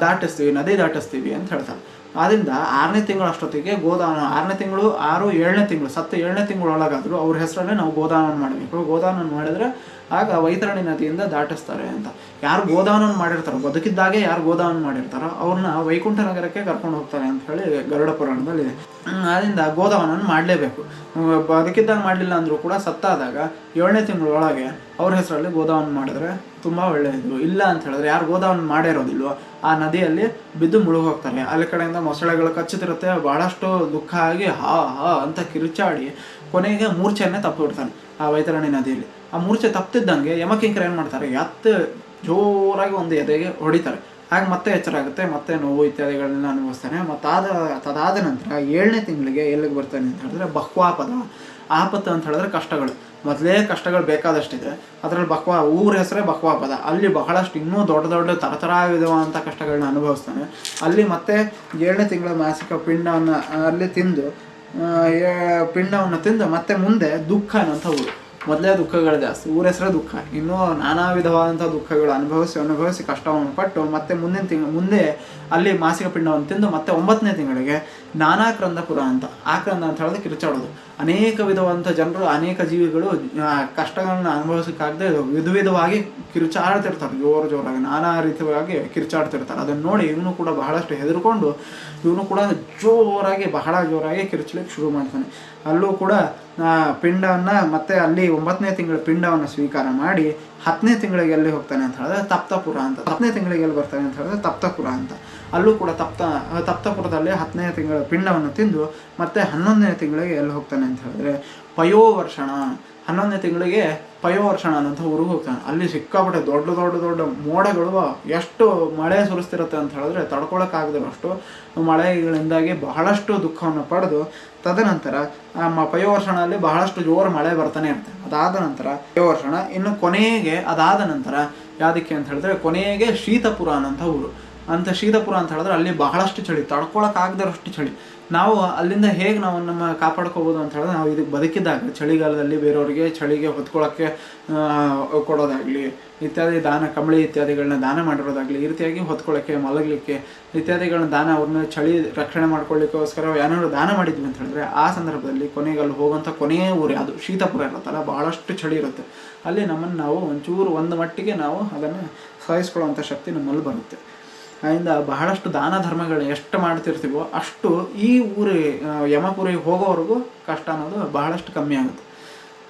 ದಾಟಿಸ್ತೀವಿ ನದಿ ದಾಟಿಸ್ತೀವಿ ಅಂತ ಹೇಳ್ತಾರೆ. ಆದ್ದರಿಂದ ಆರನೇ ತಿಂಗಳು ಅಷ್ಟೊತ್ತಿಗೆ ಗೋದಾನ ಆರನೇ ತಿಂಗಳು ಆರು ಏಳನೇ ತಿಂಗಳು ಸತ್ತು ಏಳನೇ ತಿಂಗಳು ಒಳಗಾದರೂ ಅವ್ರ ಹೆಸರಲ್ಲೇ ನಾವು ಗೋದಾನ ಮಾಡಬೇಕು. ಗೋದಾನ ಮಾಡಿದ್ರೆ ಆಗ ವೈತರಣಿ ನದಿಯಿಂದ ದಾಟಿಸ್ತಾರೆ ಅಂತ. ಯಾರು ಗೋದಾನ ಮಾಡಿರ್ತಾರೋ, ಬದುಕಿದ್ದಾಗೆ ಯಾರು ಗೋದಾನ ಮಾಡಿರ್ತಾರೋ, ಅವ್ರನ್ನ ವೈಕುಂಠ ನಗರಕ್ಕೆ ಕರ್ಕೊಂಡು ಹೋಗ್ತಾರೆ ಅಂತ ಹೇಳಿ ಗರುಡ ಪುರಾಣದಲ್ಲಿ ಇದೆ. ಗೋದಾವನನ್ನು ಮಾಡಲೇಬೇಕು. ಬದುಕಿದ್ದಾಗ ಮಾಡಲಿಲ್ಲ ಅಂದರೂ ಕೂಡ ಸತ್ತಾದಾಗ ಏಳನೇ ತಿಂಗಳೊಳಗೆ ಅವ್ರ ಹೆಸರಲ್ಲಿ ಗೋದಾವನ ಮಾಡಿದ್ರೆ ತುಂಬ ಒಳ್ಳೆಯದು. ಇಲ್ಲ ಅಂತ ಹೇಳಿದ್ರೆ ಯಾರು ಗೋದಾವನ್ನ ಮಾಡಿರೋದಿಲ್ವೋ ಆ ನದಿಯಲ್ಲಿ ಬಿದ್ದು ಮುಳುಗೋಗ್ತಾರೆ. ಅಲ್ಲಿ ಕಡೆಯಿಂದ ಮೊಸಳೆಗಳು ಕಚ್ಚುತ್ತಿರುತ್ತೆ ಬಹಳಷ್ಟು ದುಃಖ ಆಗಿ ಹಾ ಹಾ ಅಂತ ಕಿರುಚಾಡಿ ಕೊನೆಗೆ ಮೂರ್ಛೆಯನ್ನೇ ತಪ್ಪು ಬಿಡ್ತಾನೆ ಆ ವೈತರಣಿ ನದಿಯಲ್ಲಿ. ಆ ಮೂರ್ಛೆ ತಪ್ಪಿದ್ದಂಗೆ ಯಮಕಿಂಕರ ಏನು ಮಾಡ್ತಾರೆ? ಎತ್ತ ಜೋರಾಗಿ ಒಂದು ಎದೆಗೆ ಹೊಡಿತಾರೆ. ಹಾಗೆ ಮತ್ತೆ ಎಚ್ಚರ ಆಗುತ್ತೆ, ಮತ್ತೆ ನೋವು ಇತ್ಯಾದಿಗಳನ್ನ ಅನುಭವಿಸ್ತಾನೆ. ಮತ್ತಾದ ತದಾದ ನಂತರ ಏಳನೇ ತಿಂಗಳಿಗೆ ಎಲ್ಲಿಗೆ ಬರ್ತಾನೆ ಅಂತ ಹೇಳಿದ್ರೆ ಬಹ್ವಾಪದ ಆಪತ್ತು ಅಂತ ಹೇಳಿದ್ರೆ ಕಷ್ಟಗಳು. ಮೊದಲೇ ಕಷ್ಟಗಳು ಬೇಕಾದಷ್ಟಿದೆ ಅದರಲ್ಲಿ ಬಹ್ವಾ ಊರ ಹೆಸರೇ ಬಹ್ವಾಪದ ಅಲ್ಲಿ ಬಹಳಷ್ಟು ಇನ್ನೂ ದೊಡ್ಡ ದೊಡ್ಡ ತರತರ ವಿಧವಾದಂಥ ಕಷ್ಟಗಳನ್ನ ಅನುಭವಿಸ್ತಾನೆ. ಅಲ್ಲಿ ಮತ್ತೆ ಏಳನೇ ತಿಂಗಳ ಮಾಸಿಕ ಪಿಂಡವನ್ನು ಅಲ್ಲಿ ತಿಂದು ಪಿಂಡವನ್ನು ತಿಂದು ಮತ್ತೆ ಮುಂದೆ ದುಃಖ ಅನ್ನೋಂಥ ಊರು. ಮೊದಲೇ ದುಃಖಗಳು ಜಾಸ್ತಿ, ಊರ ಹೆಸರೇ ದುಃಖ. ಇನ್ನೂ ನಾನಾ ವಿಧವಾದಂಥ ದುಃಖಗಳು ಅನುಭವಿಸಿ ಅನುಭವಿಸಿ ಕಷ್ಟವನ್ನು ಪಟ್ಟು ಮತ್ತೆ ಮುಂದಿನ ತಿಂಗಳು ಮುಂದೆ ಅಲ್ಲಿ ಮಾಸಿಕ ಪಿಂಡವನ್ನು ತಿಂದು ಮತ್ತೆ ಒಂಬತ್ತನೇ ತಿಂಗಳಿಗೆ ನಾನಾ ಕ್ರಂದಪುರ ಅಂತ, ಆ ಕ್ರಂದ ಅಂತ ಹೇಳೋದು ಕಿರುಚಾಡೋದು ಅನೇಕ ವಿಧವಾದಂಥ ಜನರು, ಅನೇಕ ಜೀವಿಗಳು ಕಷ್ಟಗಳನ್ನು ಅನುಭವಿಸಕ್ಕಾಗದೆ ವಿಧ ವಿಧವಾಗಿ ಕಿರುಚಾಡ್ತಿರ್ತಾರೆ. ಜೋರು ಜೋರಾಗಿ ನಾನಾ ರೀತಿಯಾಗಿ ಕಿರುಚಾಡ್ತಿರ್ತಾರೆ. ಅದನ್ನು ನೋಡಿ ಇವನು ಕೂಡ ಬಹಳಷ್ಟು ಹೆದರ್ಕೊಂಡು ಇವನು ಕೂಡ ಜೋರಾಗಿ, ಬಹಳ ಜೋರಾಗಿ ಕಿರುಚಲಿಕ್ಕೆ ಶುರು ಮಾಡ್ತಾನೆ. ಅಲ್ಲೂ ಕೂಡ ಪಿಂಡವನ್ನು ಮತ್ತೆ ಅಲ್ಲಿ ಒಂಬತ್ತನೇ ತಿಂಗಳ ಪಿಂಡವನ್ನು ಸ್ವೀಕಾರ ಮಾಡಿ ಹತ್ತನೇ ತಿಂಗಳಿಗೆ ಎಲ್ಲಿ ಹೋಗ್ತಾನೆ ಅಂತ ಹೇಳಿದ್ರೆ ತಪ್ತಪುರ ಅಂತ. ಹತ್ತನೇ ತಿಂಗಳಿಗೆ ಎಲ್ಲಿ ಬರ್ತಾನೆ ಅಂತ ಹೇಳಿದ್ರೆ ತಪ್ತಪುರ ಅಂತ. ಅಲ್ಲೂ ಕೂಡ ತಪ್ತ, ತಪ್ತಪುರದಲ್ಲಿ ಹತ್ತನೇ ತಿಂಗಳ ಪಿಂಡವನ್ನು ತಿಂದು ಮತ್ತೆ ಹನ್ನೊಂದನೇ ತಿಂಗಳಿಗೆ ಎಲ್ಲಿ ಹೋಗ್ತಾನೆ ಅಂತ ಹೇಳಿದ್ರೆ ಪಯೋವರ್ಷಣ. ಹನ್ನೊಂದನೇ ತಿಂಗಳಿಗೆ ಪಯೋವರ್ಷಣ ಅನ್ನೋಂಥ ಊರಿಗೆ ಹೋಗ್ತಾನೆ. ಅಲ್ಲಿ ಸಿಕ್ಕಾಪಟ್ಟೆ ದೊಡ್ಡ ದೊಡ್ಡ ದೊಡ್ಡ ಮೋಡಗಳು ಎಷ್ಟು ಮಳೆ ಸುರಿಸ್ತಿರುತ್ತೆ ಅಂತ ಹೇಳಿದ್ರೆ ತಡ್ಕೊಳಕ್ಕಾಗದಷ್ಟು ಮಳೆಗಳಿಂದಾಗಿ ಬಹಳಷ್ಟು ದುಃಖವನ್ನು ಪಡೆದು ತದನಂತರ ಆ ಪಯೋವರ್ಷಣಲ್ಲಿ ಬಹಳಷ್ಟು ಜೋರು ಮಳೆ ಬರ್ತಾನೆ ಇರುತ್ತೆ. ಅದಾದ ನಂತರ ಪಯೋವರ್ಷಣ ಇನ್ನು ಕೊನೆಗೆ ಅದಾದ ನಂತರ ಯಾವುದಕ್ಕೆ ಅಂತ ಹೇಳಿದ್ರೆ ಕೊನೆಗೆ ಶೀತಪುರ ಅನ್ನೋಂಥ ಊರು. ಅಂತ ಶೀತಪುರ ಅಂತ ಹೇಳಿದ್ರೆ ಅಲ್ಲಿ ಬಹಳಷ್ಟು ಚಳಿ ತಡ್ಕೊಳಕ್ಕಾಗದಷ್ಟು ಚಳಿ. ನಾವು ಅಲ್ಲಿಂದ ಹೇಗೆ ನಾವು ನಮ್ಮ ಕಾಪಾಡ್ಕೋಬೋದು ಅಂತ ಹೇಳಿದ್ರೆ ನಾವು ಇದಕ್ಕೆ ಬದುಕಿದ್ದಾಗ, ಚಳಿಗಾಲದಲ್ಲಿ ಬೇರೆಯವರಿಗೆ ಚಳಿಗೆ ಹೊತ್ಕೊಳ್ಳೋಕ್ಕೆ ಕೊಡೋದಾಗಲಿ ಕೊಡೋದಾಗ್ಲಿ, ಇತ್ಯಾದಿ ದಾನ ಕಂಬಳಿ ಇತ್ಯಾದಿಗಳನ್ನ ದಾನ ಮಾಡಿರೋದಾಗ್ಲಿ, ಈ ರೀತಿಯಾಗಿ ಹೊತ್ಕೊಳ್ಳೋಕ್ಕೆ ಮಲಗಲಿಕ್ಕೆ, ಇತ್ಯಾದಿಗಳನ್ನ ದಾನ, ಅವ್ರನ್ನ ಚಳಿ ರಕ್ಷಣೆ ಮಾಡ್ಕೊಳ್ಳಿಕ್ಕೋಸ್ಕರ ಏನಾದ್ರು ದಾನ ಮಾಡಿದ್ವಿ ಅಂತ ಹೇಳಿದ್ರೆ ಆ ಸಂದರ್ಭದಲ್ಲಿ ಕೊನೆಗೆ ಅಲ್ಲಿ ಹೋಗುವಂಥ ಕೊನೆಯ ಊರು ಅದು ಶೀತಪುರ ಇರುತ್ತಲ್ಲ, ಬಹಳಷ್ಟು ಚಳಿ ಇರುತ್ತೆ. ಅಲ್ಲಿ ನಮ್ಮನ್ನು ನಾವು ಒಂಚೂರು ಒಂದು ಮಟ್ಟಿಗೆ ನಾವು ಅದನ್ನು ಸಹಿಸ್ಕೊಳ್ಳುವಂಥ ಶಕ್ತಿ ನಮ್ಮಲ್ಲಿ ಬರುತ್ತೆ. ಅದರಿಂದ ಬಹಳಷ್ಟು ದಾನ ಧರ್ಮಗಳು ಎಷ್ಟು ಮಾಡ್ತಿರ್ತೀವೋ ಅಷ್ಟು ಈ ಊರಿ ಯಮಪುರಿಗೆ ಹೋಗೋವರೆಗೂ ಕಷ್ಟ ಅನ್ನೋದು ಬಹಳಷ್ಟು ಕಮ್ಮಿ ಆಗುತ್ತೆ.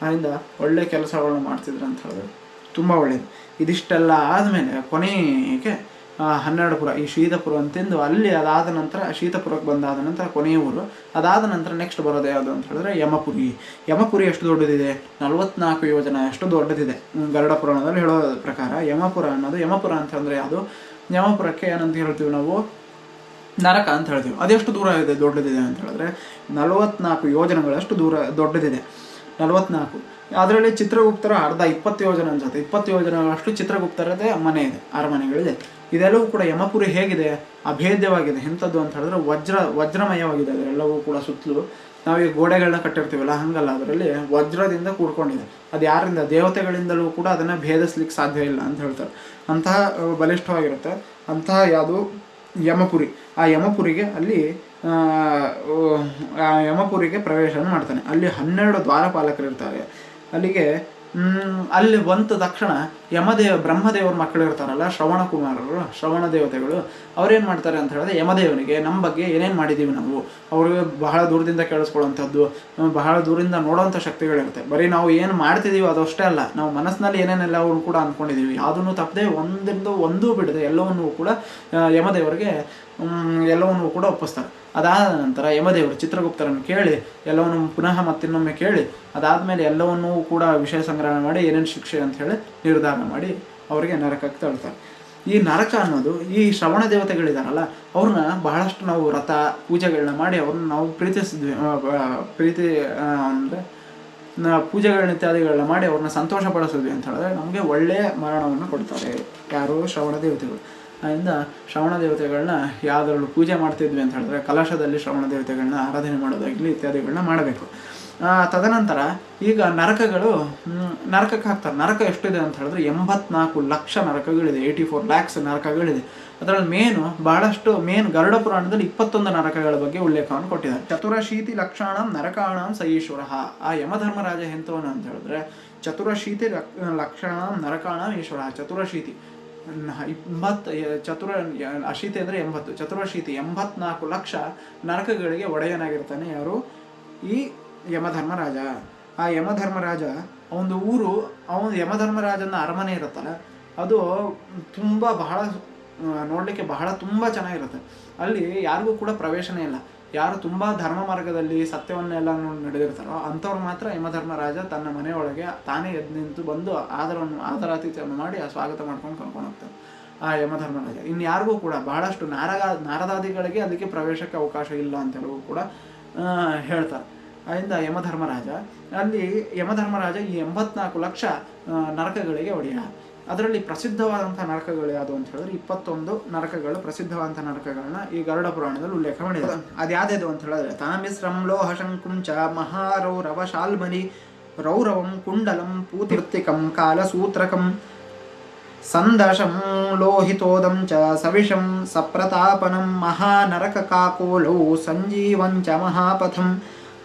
ಅದರಿಂದ ಒಳ್ಳೆ ಕೆಲಸಗಳನ್ನ ಮಾಡ್ತಿದ್ರು ಅಂತ ಹೇಳಿದ್ರೆ ತುಂಬ ಒಳ್ಳೆಯದು ಇದಿಷ್ಟೆಲ್ಲ ಆದಮೇಲೆ ಕೊನೆಗೆ ಹನ್ನೆರಡುಪುರ, ಈ ಶೀತಪುರ ಅಂತಿಂದು ಅಲ್ಲಿ ಅದಾದ ನಂತರ, ಶೀತಪುರಕ್ಕೆ ಬಂದಾದ ನಂತರ ಕೊನೆಯ ಊರು, ಅದಾದ ನಂತರ ನೆಕ್ಸ್ಟ್ ಬರೋದು ಯಾವುದು ಅಂತ ಹೇಳಿದ್ರೆ ಯಮಪುರಿ. ಯಮಪುರಿ ಎಷ್ಟು ದೊಡ್ಡದಿದೆ? ನಲವತ್ನಾಲ್ಕು ಯೋಜನೆ, ಎಷ್ಟು ದೊಡ್ಡದಿದೆ? ಗರುಡ ಪುರಾಣದಲ್ಲಿ ಹೇಳೋ ಪ್ರಕಾರ ಯಮಪುರ ಅನ್ನೋದು, ಯಮಪುರ ಅಂತಂದರೆ ಯಾವುದು? ಯಮಪುರಕ್ಕೆ ಏನಂತ ಹೇಳ್ತೀವಿ ನಾವು? ನರಕ ಅಂತ ಹೇಳ್ತೀವಿ. ಅದೆಷ್ಟು ದೂರ ಇದೆ, ದೊಡ್ಡದಿದೆ ಅಂತ ಹೇಳಿದ್ರೆ? ನಲವತ್ನಾಲ್ಕು ಯೋಜನೆಗಳಷ್ಟು ದೂರ, ದೊಡ್ಡದಿದೆ. ನಲವತ್ನಾಲ್ಕು. ಅದರಲ್ಲಿ ಚಿತ್ರಗುಪ್ತರ ಅರ್ಧ, ಇಪ್ಪತ್ತು ಯೋಜನೆ ಅನ್ಸುತ್ತೆ. ಇಪ್ಪತ್ತು ಯೋಜನೆಗಳಷ್ಟು ಚಿತ್ರಗುಪ್ತರದೇ ಮನೆ ಇದೆ, ಅರಮನೆಗಳಿದೆ. ಇದೆಲ್ಲವೂ ಕೂಡ ಯಮಪುರಿ ಹೇಗಿದೆ? ಅಭೇದ್ಯವಾಗಿದೆ. ಎಂಥದ್ದು ಅಂತ ಹೇಳಿದ್ರೆ ವಜ್ರ, ವಜ್ರಮಯವಾಗಿದೆ. ಅದೆಲ್ಲವೂ ಕೂಡ ಸುತ್ತಲೂ ನಾವೀಗ ಗೋಡೆಗಳನ್ನ ಕಟ್ಟಿರ್ತೀವಲ್ಲ, ಹಂಗಲ್ಲ. ಅದರಲ್ಲಿ ವಜ್ರದಿಂದ ಕೂಡ್ಕೊಂಡಿದೆ. ಅದು ಯಾರಿಂದ? ದೇವತೆಗಳಿಂದಲೂ ಕೂಡ ಅದನ್ನು ಭೇದಿಸ್ಲಿಕ್ಕೆ ಸಾಧ್ಯ ಇಲ್ಲ ಅಂತ ಹೇಳ್ತಾರೆ. ಅಂತಹ ಬಲಿಷ್ಠವಾಗಿರುತ್ತೆ. ಅಂತಹ ಯಾವುದು? ಯಮಪುರಿ. ಆ ಯಮಪುರಿಗೆ ಅಲ್ಲಿ ಯಮಪುರಿಗೆ ಪ್ರವೇಶವನ್ನು ಮಾಡ್ತಾನೆ. ಅಲ್ಲಿ ಹನ್ನೆರಡು ದ್ವಾರಪಾಲಕರು ಇರ್ತಾರೆ ಅಲ್ಲಿಗೆ ಅಲ್ಲಿ ಬಂದ ತಕ್ಷಣ ಯಮದೇವ, ಬ್ರಹ್ಮದೇವರ ಮಕ್ಕಳು ಇರ್ತಾರಲ್ಲ, ಶ್ರವಣ ಕುಮಾರರು, ಶ್ರವಣ ದೇವತೆಗಳು, ಅವ್ರೇನು ಮಾಡ್ತಾರೆ ಅಂತ ಹೇಳಿದ್ರೆ ಯಮದೇವನಿಗೆ, ನಮ್ಮ ಬಗ್ಗೆ ಏನೇನು ಮಾಡಿದ್ದೀವಿ ನಾವು? ಅವ್ರಿಗೆ ಬಹಳ ದೂರದಿಂದ ಕೇಳಿಸ್ಕೊಳ್ಳೋಂಥದ್ದು ಬಹಳ ದೂರದಿಂದ ನೋಡೋವಂಥ ಶಕ್ತಿಗಳಿರುತ್ತೆ. ಬರೀ ನಾವು ಏನು ಮಾಡ್ತಿದ್ದೀವಿ ಅದಷ್ಟೇ ಅಲ್ಲ, ನಾವು ಮನಸ್ಸಿನಲ್ಲಿ ಏನೇನೆಲ್ಲ ಅವ್ರು ಕೂಡ ಅಂದ್ಕೊಂಡಿದ್ದೀವಿ ಯಾವುದನ್ನು ತಪ್ಪದೆ ಒಂದರಿಂದ ಒಂದೂ ಬಿಡದೆ ಎಲ್ಲವನ್ನೂ ಕೂಡ ಯಮದೇವರಿಗೆ ಎಲ್ಲವನ್ನೂ ಕೂಡ ಒಪ್ಪಿಸ್ತಾರೆ. ಅದಾದ ನಂತರ ಯಮದೇವರು ಚಿತ್ರಗುಪ್ತರನ್ನು ಕೇಳಿ, ಎಲ್ಲವನ್ನು ಪುನಃ ಮತ್ತಿನ್ನೊಮ್ಮೆ ಕೇಳಿ, ಅದಾದಮೇಲೆ ಎಲ್ಲವನ್ನೂ ಕೂಡ ವಿಷಯ ಸಂಗ್ರಹಣೆ ಮಾಡಿ ಏನೇನು ಶಿಕ್ಷೆ ಅಂತ ಹೇಳಿ ನಿರ್ಧಾರ ಮಾಡಿ ಅವರಿಗೆ ನರಕಕ್ಕೆ ತಳ್ತಾರೆ. ಈ ನರಕ ಅನ್ನೋದು ಈ ಶ್ರವಣ ದೇವತೆಗಳಿದಾರಲ್ಲ, ಅವ್ರನ್ನ ಬಹಳಷ್ಟು ನಾವು ವ್ರತ ಪೂಜೆಗಳನ್ನ ಮಾಡಿ ಅವ್ರನ್ನ ನಾವು ಪ್ರೀತಿಸಿದ್ವಿ ಪ್ರೀತಿ ಅಂದರೆ ಪೂಜೆಗಳನ್ನ ಇತ್ಯಾದಿಗಳನ್ನ ಮಾಡಿ ಅವ್ರನ್ನ ಸಂತೋಷ ಪಡಿಸಿದ್ವಿ ಅಂತ ಹೇಳಿದ್ರೆ ನಮಗೆ ಒಳ್ಳೆಯ ಮರಣವನ್ನು ಕೊಡ್ತಾರೆ ಯಾರು ಶ್ರವಣ ದೇವತೆಗಳು. ಅದರಿಂದ ಶ್ರವಣ ದೇವತೆಗಳನ್ನ ಯಾವುದರಲ್ಲೂ ಪೂಜೆ ಮಾಡ್ತಿದ್ವಿ ಅಂತ ಹೇಳಿದ್ರೆ ಕಲಶದಲ್ಲಿ ಶ್ರವಣ ದೇವತೆಗಳನ್ನ ಆರಾಧನೆ ಮಾಡೋದಾಗಲಿ ಇತ್ಯಾದಿಗಳನ್ನ ಮಾಡಬೇಕು. ತದನಂತರ ಈಗ ನರಕಗಳು ನರಕಕ್ಕೆ ಹಾಕ್ತಾರೆ. ನರಕ ಎಷ್ಟಿದೆ ಅಂತ ಹೇಳಿದ್ರೆ ಎಂಬತ್ನಾಲ್ಕು ಲಕ್ಷ ನರಕಗಳಿದೆ ಏಯ್ಟಿ ಫೋರ್ ಲ್ಯಾಕ್ಸ್ ನರಕಗಳಿದೆ. ಅದರಲ್ಲಿ ಮೇನು ಬಹಳಷ್ಟು, ಮೇನ್ ಗರುಡ ಪುರಾಣದಲ್ಲಿ ಇಪ್ಪತ್ತೊಂದು ನರಕಗಳ ಬಗ್ಗೆ ಉಲ್ಲೇಖವನ್ನು ಕೊಟ್ಟಿದ್ದಾರೆ. ಚತುರಶೀತಿ ಲಕ್ಷಾಣಂ ನರಕಾಣಂ ಸ ಈಶ್ವರ ಆ ಯಮಧರ್ಮರಾಜ ಎಂತವನು ಅಂತ ಹೇಳಿದ್ರೆ ಚತುರಶೀತಿ ಲಕ್- ಲಕ್ಷಾಣಂ ನರಕಾಣಂ ಈಶ್ವರ, ಚತುರಶೀತಿ. ಎಂಬತ್ತು ಚತುರ ಅಶೀತಿ ಅಂದರೆ ಎಂಬತ್ತು ಚತುರಶೀತಿ ಎಂಬತ್ನಾಲ್ಕು ಲಕ್ಷ ನರಕಗಳಿಗೆ ಒಡೆಯನಾಗಿರ್ತಾನೆ ಯಾರು? ಈ ಯಮಧರ್ಮರಾಜ. ಆ ಯಮಧರ್ಮರಾಜ ಅವನ ಊರು, ಅವನು ಯಮಧರ್ಮರಾಜನ ಅರಮನೆ ಇರುತ್ತಲ್ಲ, ಅದು ತುಂಬ ಬಹಳ ನೋಡಲಿಕ್ಕೆ ಬಹಳ ತುಂಬ ಚೆನ್ನಾಗಿರುತ್ತೆ. ಅಲ್ಲಿ ಯಾರಿಗೂ ಕೂಡ ಪ್ರವೇಶನೇ ಇಲ್ಲ. ಯಾರು ತುಂಬ ಧರ್ಮ ಮಾರ್ಗದಲ್ಲಿ ಸತ್ಯವನ್ನೆಲ್ಲ ನೋಡಿ ನಡೆದಿರ್ತಾರೋ ಅಂಥವ್ರು ಮಾತ್ರ ಯಮಧರ್ಮ ರಾಜ ತನ್ನ ಮನೆಯೊಳಗೆ ತಾನೇ ಎದ್ದು ನಿಂತು ಬಂದು ಆದರವನ್ನು, ಆದರಾತಿಥ್ಯವನ್ನು ಮಾಡಿ ಆ ಸ್ವಾಗತ ಮಾಡ್ಕೊಂಡು ಕರ್ಕೊಂಡು ಹೋಗ್ತಾರೆ ಆ ಯಮಧರ್ಮರಾಜ. ಇನ್ನು ಯಾರಿಗೂ ಕೂಡ ಬಹಳಷ್ಟು ನಾರಗ, ನಾರದಾದಿಗಳಿಗೆ ಅದಕ್ಕೆ ಪ್ರವೇಶಕ್ಕೆ ಅವಕಾಶ ಇಲ್ಲ ಅಂತಲೂ ಕೂಡ ಹೇಳ್ತಾರೆ. ಅದರಿಂದ ಯಮಧರ್ಮರಾಜ, ಅಲ್ಲಿ ಯಮಧರ್ಮರಾಜ ಈ ಎಂಬತ್ನಾಲ್ಕು ಲಕ್ಷ ನರಕಗಳಿಗೆ ಒಡೆಯ. ಅದರಲ್ಲಿ ಪ್ರಸಿದ್ಧವಾದಂಥ ನರಕಗಳು ಯಾವುದು ಅಂತ ಹೇಳಿದ್ರೆ ಇಪ್ಪತ್ತೊಂದು ನರಕಗಳು ಪ್ರಸಿದ್ಧವಾದಂಥ ನರಕಗಳನ್ನ ಈ ಗರುಡ ಪುರಾಣದಲ್ಲಿ ಉಲ್ಲೇಖ ಮಾಡಿದೆ ಅದ್ಯಾವ್ದು ಅಂತ ಹೇಳಿದ್ರೆ ತಾಮಿಸ್ರಂ ಲೋಹ ಶಂಕುಂಚ ಮಹಾರೌರವ ಶಾಲ್ಮಲಿ ರೌರವಂ ಕುಂಡಲಂ ಪೂತಿರ್ತಿಕಂ ಕಾಲಸೂತ್ರಕಂ, ಸಂದಶಂ ಲೋಹಿತೋದಂ ಚ ಸವಿಷಂ ಸಪ್ರತಾಪನಂ ಮಹಾನರಕ ಕಾಕೋಲೌ ಸಂಜೀವಂ ಚ ಮಹಾಪಥಂ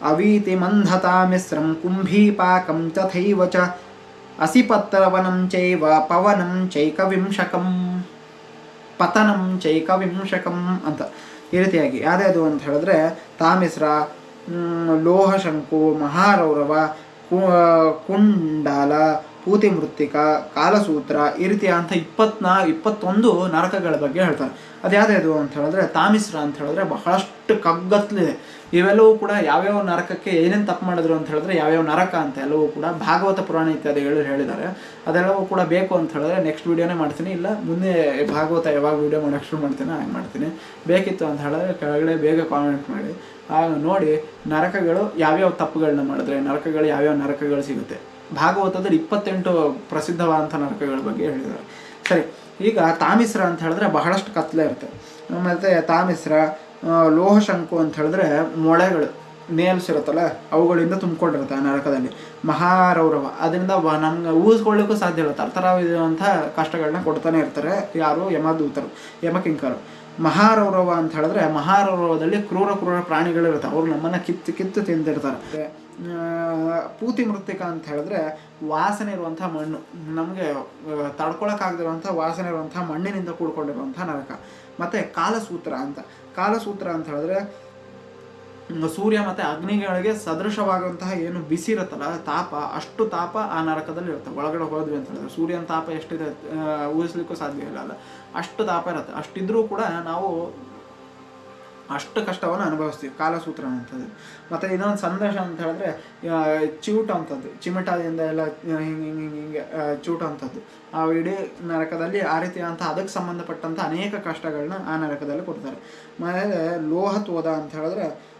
ಅವೀತಿ ಮಂಧತಾ ಮಿಶ್ರಂ ಕುಂಭೀಪಾಕಂ ತಥೈವ ಚ ಅಸಿಪತ್ರವನಂ ಚೈವ ಪವನಂ ಚೈಕವಿಂಶಕಂ ಪತನಂ ಚೈಕವಿಂಶಕಂ ಅಂತ. ಈ ರೀತಿಯಾಗಿ. ಯಾವುದ್ಯಾವುದು ಅಂತ ಹೇಳಿದ್ರೆ ತಾಮಿಸ್ರ ಲೋಹಶಂಕು, ಮಹಾರೌರವ ಕುಂಡಾಲ ಪೂತಿ ಮೃತ್ತಿಕ ಕಾಲಸೂತ್ರ, ಈ ರೀತಿಯ ಅಂತ ಇಪ್ಪತ್ನಾ, ಇಪ್ಪತ್ತೊಂದು ನರಕಗಳ ಬಗ್ಗೆ ಹೇಳ್ತಾರೆ. ಅದ್ಯಾವ್ದು ಅಂತ ಹೇಳಿದ್ರೆ ತಾಮಿಸ್ರ ಅಂತ ಹೇಳಿದ್ರೆ ಬಹಳಷ್ಟು ಕಗ್ಗತ್ಲಿದೆ. ಇವೆಲ್ಲವೂ ಕೂಡ ಯಾವ್ಯಾವ ನರಕಕ್ಕೆ ಏನೇನು ತಪ್ಪು ಮಾಡಿದ್ರು ಅಂತ ಹೇಳಿದ್ರೆ ಯಾವ್ಯಾವ ನರಕ ಅಂತ ಎಲ್ಲವೂ ಕೂಡ ಭಾಗವತ ಪುರಾಣ ಇತ್ಯಾದಿಗಳು ಹೇಳಿದ್ದಾರೆ. ಅದೆಲ್ಲವೂ ಕೂಡ ಬೇಕು ಅಂತ ಹೇಳಿದ್ರೆ ನೆಕ್ಸ್ಟ್ ವೀಡಿಯೋನೇ ಮಾಡ್ತೀನಿ. ಇಲ್ಲ, ಮುಂದೆ ಭಾಗವತ ಯಾವಾಗ ವೀಡಿಯೋ ಮಾಡೋಕ್ಕೆ ಶುರು ಮಾಡ್ತೀನಿ ಹಾಗೆ ಮಾಡ್ತೀನಿ. ಬೇಕಿತ್ತು ಅಂತ ಹೇಳಿದ್ರೆ ಕೆಳಗಡೆ ಬೇಗ ಕಾಮೆಂಟ್ ಮಾಡಿ. ಆಗ ನೋಡಿ, ನರಕಗಳು ಯಾವ್ಯಾವ ತಪ್ಪುಗಳನ್ನ ಮಾಡಿದ್ರೆ, ನರಕಗಳು ಯಾವ್ಯಾವ ನರಕಗಳು ಸಿಗುತ್ತೆ. ಭಾಗವತದಲ್ಲಿ ಇಪ್ಪತ್ತೆಂಟು ಪ್ರಸಿದ್ಧವಾದಂಥ ನರಕಗಳ ಬಗ್ಗೆ ಹೇಳಿದ್ದಾರೆ. ಸರಿ, ಈಗ ತಾಮಿಸ್ರ ಅಂತ ಹೇಳಿದ್ರೆ ಬಹಳಷ್ಟು ಕತ್ಲೆ ಇರುತ್ತೆ. ಮತ್ತು ತಾಮಿಸ್ರ ಆ, ಲೋಹಶಂಕು ಅಂತ ಹೇಳಿದ್ರೆ ಮೊಳೆಗಳು ನೇಲ್ಸ್ ಇರುತ್ತಲ್ಲ ಅವುಗಳಿಂದ ತುಂಬಿಕೊಂಡಿರುತ್ತೆ ಆ ನರಕದಲ್ಲಿ. ಮಹಾರೌರವ. ಅದರಿಂದ ನಮ್ಗೆ ಊಹಿಸ್ಕೊಳ್ಳಿಕ್ಕೂ ಸಾಧ್ಯ ಇಲ್ಲ. ತರ್ತರವಿರುವಂಥ ಕಷ್ಟಗಳನ್ನ ಕೊಡ್ತಾನೆ ಇರ್ತಾರೆ ಯಾರು? ಯಮದೂತರು ಯಮಕಿಂಕರು. ಮಹಾರೌರವ ಅಂತ ಹೇಳಿದ್ರೆ ಮಹಾರೌರವದಲ್ಲಿ ಕ್ರೂರ ಕ್ರೂರ ಪ್ರಾಣಿಗಳಿರುತ್ತೆ ಅವರು ನಮ್ಮನ್ನ ಕಿತ್ತು ಕಿತ್ತು ತಿಂದಿರ್ತಾರೆ. ಪೂತಿ ಮೃತ್ತಿಕ ಅಂತ ಹೇಳಿದ್ರೆ ವಾಸನೆ ಇರುವಂಥ ಮಣ್ಣು. ನಮಗೆ ತಡ್ಕೊಳಕ್ಕಾಗದಿರುವಂಥ ವಾಸನೆ ಇರುವಂಥ ಮಣ್ಣಿನಿಂದ ಕೂಡ್ಕೊಂಡಿರುವಂಥ ನರಕ. ಮತ್ತೆ ಕಾಲಸೂತ್ರ ಅಂತ. ಕಾಲಸೂತ್ರ ಅಂತ ಹೇಳಿದ್ರೆ ಸೂರ್ಯ ಮತ್ತೆ ಅಗ್ನಿಗಳಿಗೆ ಸದೃಶವಾಗುವಂತಹ ಏನು ಬಿಸಿ ಇರುತ್ತಲ್ಲ, ತಾಪ, ಅಷ್ಟು ತಾಪ ಆ ನರಕದಲ್ಲಿ ಇರುತ್ತೆ. ಒಳಗಡೆ ಹೋದ್ವಿ ಅಂತ ಹೇಳಿದ್ರೆ, ಸೂರ್ಯನ ತಾಪ ಎಷ್ಟಿದೆ ಊಹಿಸ್ಲಿಕ್ಕೂ ಸಾಧ್ಯ ಇಲ್ಲ ಅಲ್ಲ. ಅಷ್ಟು ತಾಪ ಇರುತ್ತೆ. ಅಷ್ಟಿದ್ರೂ ಕೂಡ ನಾವು ಅಷ್ಟು ಕಷ್ಟವನ್ನು ಅನುಭವಿಸ್ತೀವಿ, ಕಾಲಸೂತ್ರ ಅಂಥದ್ದು. ಮತ್ತು ಇನ್ನೊಂದು ಸಂದೇಶ ಅಂತ ಹೇಳಿದ್ರೆ ಚೂಟ ಚಿವುಟ ಅಂತದ್ದು ಚಿಮಟದಿಂದ ಎಲ್ಲ ಹಿಂಗೆ ಹಿಂಗೆ ಹಿಂಗೆ ಚೂಟ ಅಂಥದ್ದು. ಆ, ಇಡೀ ನರಕದಲ್ಲಿ ಆ ರೀತಿಯಾದಂಥ ಅದಕ್ಕೆ ಸಂಬಂಧಪಟ್ಟಂಥ ಅನೇಕ ಕಷ್ಟಗಳನ್ನ ಆ ನರಕದಲ್ಲಿ ಕೊಡ್ತಾರೆ. ಆಮೇಲೆ ಲೋಹತ್ವದ ಅಂತ ಹೇಳಿದ್ರೆ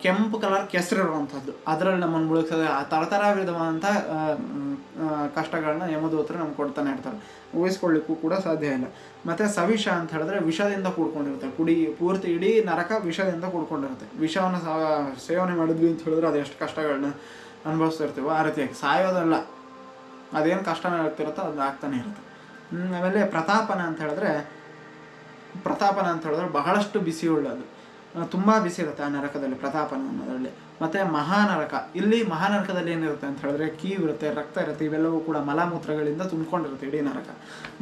ಕೆಂಪು ಕಲರ್ ಕೆಸರಿರುವಂಥದ್ದು ಅದರಲ್ಲಿ ನಮ್ಮನ್ನು ಮುಳುಗ್ಸೋದು ಆ ಥರ ವಿಧವಾದಂಥ ಆ, ಮ್, ಕಷ್ಟಗಳನ್ನ ಯಮದೂತರು ನಮ್ಗೆ ಕೊಡ್ತಾನೆ ಇರ್ತಾರೆ. ಊಹಿಸ್ಕೊಳ್ಳಿಕ್ಕೂ ಕೂಡ ಸಾಧ್ಯ ಇಲ್ಲ. ಮತ್ತು ಸವಿಷ ಅಂತ ಹೇಳಿದ್ರೆ ವಿಷದಿಂದ ಕೂಡ್ಕೊಂಡಿರುತ್ತೆ. ಕುಡಿ ಪೂರ್ತಿ ಇಡೀ ನರಕ ವಿಷದಿಂದ ಕೂಡ್ಕೊಂಡಿರುತ್ತೆ. ವಿಷವನ್ನು ಸೇವನೆ ಮಾಡಿದ್ವಿ ಅಂತ ಹೇಳಿದ್ರೆ ಅದು ಎಷ್ಟು ಕಷ್ಟಗಳನ್ನ ಅನುಭವಿಸ್ತಿರ್ತೀವೋ ಆ ರೀತಿಯಾಗಿ. ಸಾಯೋದಲ್ಲ. ಅದೇನು ಕಷ್ಟ ಆಗ್ತಿರುತ್ತೋ ಅದು ಆಗ್ತಾನೆ ಇರುತ್ತೆ. ಆಮೇಲೆ ಪ್ರತಾಪನ ಅಂತ ಹೇಳಿದ್ರೆ ಪ್ರತಾಪನ ಅಂತ ಹೇಳಿದ್ರೆ ಬಹಳಷ್ಟು ಬಿಸಿ ಉಳ್ಳದು ತುಂಬಾ ಬಿಸಿ ಇರುತ್ತೆ ಆ ನರಕದಲ್ಲಿ, ಪ್ರತಾಪನ ಅನ್ನೋದ್ರಲ್ಲಿ. ಮತ್ತೆ ಮಹಾನರಕ, ಇಲ್ಲಿ ಮಹಾನರಕದಲ್ಲಿ ಏನಿರುತ್ತೆ ಅಂತ ಹೇಳಿದ್ರೆ ಕೀವು ಇರುತ್ತೆ, ರಕ್ತ ಇರುತ್ತೆ, ಇವೆಲ್ಲವೂ ಕೂಡ ಮಲಮೂತ್ರಗಳಿಂದ ತುಂಬಿಕೊಂಡಿರುತ್ತೆ ಇಡೀ ನರಕ.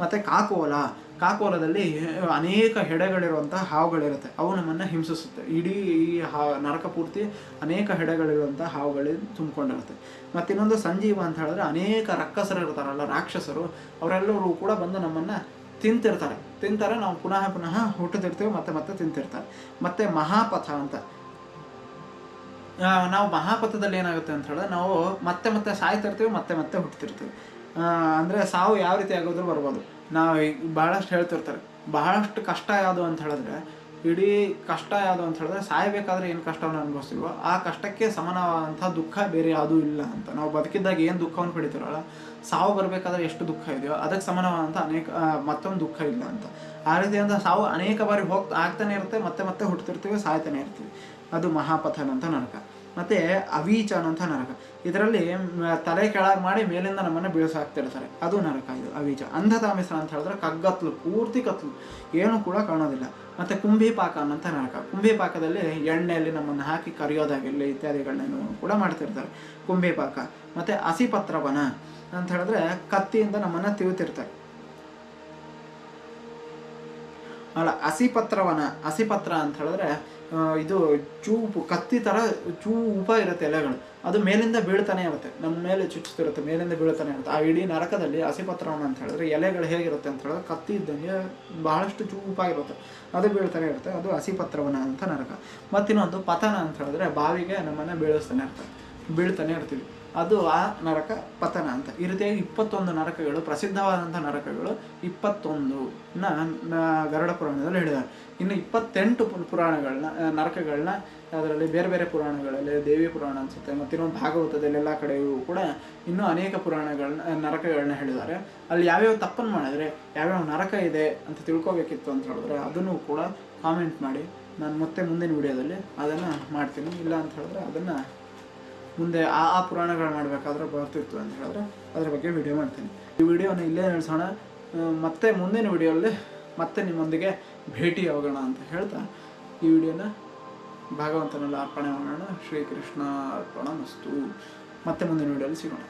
ಮತ್ತೆ ಕಾಕೋಲ ಕಾಕೋಲದಲ್ಲಿ ಅನೇಕ ಹೆಡೆಗಳಿರುವಂತಹ ಹಾವುಗಳಿರುತ್ತೆ. ಅವು ನಮ್ಮನ್ನ ಹಿಂಸಿಸುತ್ತೆ. ಇಡೀ ಈ ಹಾ, ನರಕ ಪೂರ್ತಿ ಅನೇಕ ಹೆಡೆಗಳಿರುವಂತಹ ಹಾವುಗಳಿಂದ ತುಂಬಿಕೊಂಡಿರುತ್ತೆ. ಮತ್ತೆ ಇನ್ನೊಂದು ಸಂಜೀವ ಅಂತ ಹೇಳಿದ್ರೆ ಅನೇಕ ರಕ್ಕಸರು ಇರ್ತಾರಲ್ಲ, ರಾಕ್ಷಸರು, ಅವರೆಲ್ಲರೂ ಕೂಡ ಬಂದು ನಮ್ಮನ್ನ ತಿಂತಿರ್ತಾರೆ. ತಿಂತಾರೆ, ನಾವು ಪುನಃ ಪುನಃ ಹುಟ್ಟದಿರ್ತೇವೆ, ಮತ್ತೆ ಮತ್ತೆ ತಿಂತಿರ್ತಾರೆ. ಮತ್ತೆ ಮಹಾಪಥ ಅಂತ. ನಾವು ಮಹಾಪಥದಲ್ಲಿ ಏನಾಗುತ್ತೆ ಅಂತ ಹೇಳಿದ್ರೆ, ನಾವು ಮತ್ತೆ ಮತ್ತೆ ಸಾಯ್ತಿರ್ತೀವಿ, ಮತ್ತೆ ಮತ್ತೆ ಹುಟ್ಟುತ್ತಿರ್ತೀವಿ ಅಂದರೆ ಸಾವು ಯಾವ ರೀತಿ ಆಗೋದ್ರೂ ಬರ್ಬೋದು. ನಾವು ಬಹಳಷ್ಟು ಹೇಳ್ತಿರ್ತಾರೆ. ಬಹಳಷ್ಟು ಕಷ್ಟ ಯಾವುದು ಅಂತ ಹೇಳಿದ್ರೆ ಇಡೀ ಕಷ್ಟ ಯಾವುದು ಅಂತ ಹೇಳಿದ್ರೆ ಸಾಯಬೇಕಾದ್ರೆ ಏನು ಕಷ್ಟವನ್ನು ಅನುಭವಿಸ್ತೀವೋ ಆ ಕಷ್ಟಕ್ಕೆ ಸಮಾನವಾದಂಥ ದುಃಖ ಬೇರೆ ಯಾವುದೂ ಇಲ್ಲ ಅಂತ. ನಾವು ಬದುಕಿದ್ದಾಗ ಏನು ದುಃಖವನ್ನು ಪಡಿತೀರಲ್ಲ? ಸಾವು ಬರಬೇಕಾದ್ರೆ ಎಷ್ಟು ದುಃಖ ಇದೆಯೋ ಅದಕ್ಕೆ ಸಮಾನವಾದಂಥ ಅನೇಕ ಮತ್ತೊಂದು ದುಃಖ ಇಲ್ಲ ಅಂತ. ಆ ರೀತಿಯಾದಂಥ ಸಾವು ಅನೇಕ ಬಾರಿ ಹೋಗ್ತಾ, ಆಗ್ತಾನೆ ಇರುತ್ತೆ, ಮತ್ತೆ ಮತ್ತೆ ಹುಟ್ಟುತ್ತಿರ್ತೀವಿ ಸಾಯ್ತಾನೆ ಇರ್ತೀವಿ. ಅದು ಮಹಾಪಥನ ಅಂತ ನರಕ. ಮತ್ತೆ ಅವೀಚ ಅಂತ ನರಕ. ಇದರಲ್ಲಿ ತಲೆ ಕೆಳಗೆ ಮಾಡಿ ಮೇಲಿಂದ ನಮ್ಮನ್ನ ಬೀಳಿಸಾಕ್ತಿರ್ತಾರೆ. ಅದು ನರಕ ಇದು, ಅವೀಚ. ಅಂಧತಾಮಿಸ್ರ ಅಂತ ಹೇಳಿದ್ರೆ ಕಗ್ಗತ್ಲು, ಪೂರ್ತಿ ಕತ್ಲು. ಏನು ಕೂಡ ಕಾಣೋದಿಲ್ಲ. ಮತ್ತೆ ಕುಂಭಿಪಾಕ ಅನ್ನೋಂಥ ನರಕ. ಕುಂಭಿಪಾಕದಲ್ಲಿ ಎಣ್ಣೆಯಲ್ಲಿ ನಮ್ಮನ್ನು ಹಾಕಿ ಕರಿಯೋದಾಗಿರಲಿ ಇತ್ಯಾದಿಗಳನ್ನ ಕೂಡ ಮಾಡ್ತಿರ್ತಾರೆ. ಕುಂಭಿಪಾಕ. ಮತ್ತೆ ಹಸಿಪತ್ರವನ ಅಂತ ಹೇಳಿದ್ರೆ ಕತ್ತಿಯಿಂದ ನಮ್ಮನ್ನ ತಿರುತಿರ್ತಾರೆ ಅಲ್ಲ, ಹಸಿಪತ್ರವನ, ಹಸಿಪತ್ರ ಅಂತ ಹೇಳಿದ್ರೆ ಇದು ಚೂಪು, ಕತ್ತಿ ಥರ ಚೂಪ ಇರುತ್ತೆ ಎಲೆಗಳು. ಅದು ಮೇಲಿಂದ ಬೀಳ್ತಾನೆ ಇರುತ್ತೆ. ನಮ್ಮ ಮೇಲೆ ಚುಚ್ಚುತ್ತಿರುತ್ತೆ ಮೇಲಿಂದ ಬೀಳ್ತಾನೆ ಇರುತ್ತೆ. ಆ ಇಡೀ ನರಕದಲ್ಲಿ ಹಸಿಪತ್ರವನ ಅಂತ ಹೇಳಿದ್ರೆ ಎಲೆಗಳು ಹೇಗಿರುತ್ತೆ ಅಂತ ಹೇಳಿದ್ರೆ ಕತ್ತಿ ಇದ್ದಂಗೆ ಬಹಳಷ್ಟು ಚೂಪಾಗಿರುತ್ತೆ. ಅದು ಬೀಳ್ತಾನೆ ಇರುತ್ತೆ. ಅದು ಹಸಿಪತ್ರವನ ಅಂತ ನರಕ. ಮತ್ತಿನ್ನೊಂದು ಪತನ ಅಂತ ಹೇಳಿದ್ರೆ ಬಾವಿಗೆ ನಮ್ಮನ್ನ ಬೀಳಿಸ್ತಾನೆ ಇರ್ತಾರೆ. ಬೀಳ್ತಾನೆ ಇರ್ತೀವಿ. ಅದು ಆ ನರಕ ಪತನ ಅಂತ. ಈ ರೀತಿಯಾಗಿ ಇಪ್ಪತ್ತೊಂದು ನರಕಗಳು, ಪ್ರಸಿದ್ಧವಾದಂಥ ನರಕಗಳು ಇಪ್ಪತ್ತೊಂದು ನ ಗರುಡ ಪುರಾಣದಲ್ಲಿ ಹೇಳಿದ್ದಾರೆ. ಇನ್ನು ಇಪ್ಪತ್ತೆಂಟು ಪುರಾಣಗಳನ್ನ ನರಕಗಳನ್ನ ಅದರಲ್ಲಿ ಬೇರೆ ಬೇರೆ ಪುರಾಣಗಳಲ್ಲಿ, ದೇವಿ ಪುರಾಣ ಅನಿಸುತ್ತೆ ಮತ್ತು ಇನ್ನೊಂದು ಭಾಗವತದಲ್ಲಿ ಎಲ್ಲ ಕಡೆಯೂ ಕೂಡ ಇನ್ನೂ ಅನೇಕ ಪುರಾಣಗಳನ್ನ ನರಕಗಳನ್ನ ಹೇಳಿದ್ದಾರೆ. ಅಲ್ಲಿ ಯಾವ್ಯಾವ ತಪ್ಪನ್ನು ಮಾಡಿದ್ರೆ, ಯಾವ್ಯಾವ ನರಕ ಇದೆ ಅಂತ ತಿಳ್ಕೊಬೇಕಿತ್ತು ಅಂತ ಹೇಳಿದ್ರೆ ಅದನ್ನು ಕೂಡ ಕಾಮೆಂಟ್ ಮಾಡಿ. ನಾನು ಮತ್ತೆ ಮುಂದಿನ ವಿಡಿಯೋದಲ್ಲಿ ಅದನ್ನು ಮಾಡ್ತೀನಿ. ಇಲ್ಲ ಅಂತ ಹೇಳಿದ್ರೆ ಅದನ್ನು ಮುಂದೆ ಆ ಆ ಪುರಾಣಗಳು ಮಾಡಬೇಕಾದ್ರೆ ಬರ್ತಿತ್ತು ಅಂತ ಹೇಳಿದ್ರೆ ಅದ್ರ ಬಗ್ಗೆ ವಿಡಿಯೋ ಮಾಡ್ತೀನಿ. ಈ ವಿಡಿಯೋನ ಇಲ್ಲೇ ನಿಲ್ಲಿಸೋಣ ಮತ್ತೆ ಮುಂದಿನ ವಿಡಿಯೋಲ್ಲಿ ಮತ್ತೆ ನಿಮ್ಮೊಂದಿಗೆ ಭೇಟಿ ಆಗೋಣ ಅಂತ ಹೇಳ್ತಾ ಈ ವಿಡಿಯೋನ ಭಾಗವಂತನಲ್ಲಿ ಅರ್ಪಣೆ ಮಾಡೋಣ. ಶ್ರೀಕೃಷ್ಣ ಅರ್ಪಣ ಮಸ್ತು ಮತ್ತೆ ಮುಂದಿನ ವಿಡಿಯೋಲ್ಲಿ ಸಿಗೋಣ.